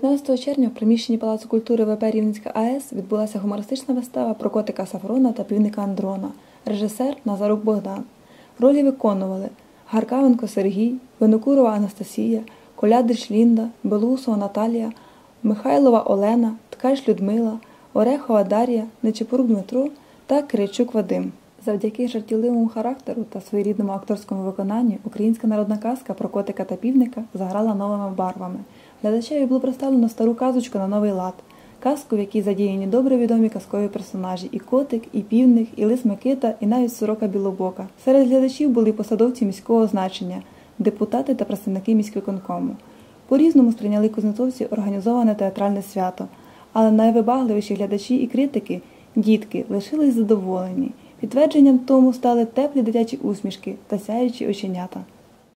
6 червня в приміщенні Палацу культури ВП Рівненська АЕС відбулася гумористична вистава про котика Сафрона та півника Андрона, режисер Назарук Богдан. Ролі виконували Гаркавенко Сергій, Винокурова Анастасія, Колядрич Лінда, Белусова Наталія, Михайлова Олена, Ткач Людмила, Орехова Дар'я, Нечепорук Дмитро та Киричук Вадим. Завдяки жартівливому характеру та своєрідному акторському виконанню українська народна казка про котика та півника заграла новими барвами. Глядачеві було представлено стару казочку на новий лад. Казку, в якій задіяні добре відомі казкові персонажі і котик, і півник, і лис Микита, і навіть сорока білобока. Серед глядачів були посадовці міського значення, депутати та представники міськвиконкому. По-різному сприйняли кузнецовці організоване театральне свято, але найвибагливіші глядачі і критики, дітки, лишились задоволені. Підтвердженням тому стали теплі дитячі усмішки та сяючі оченята.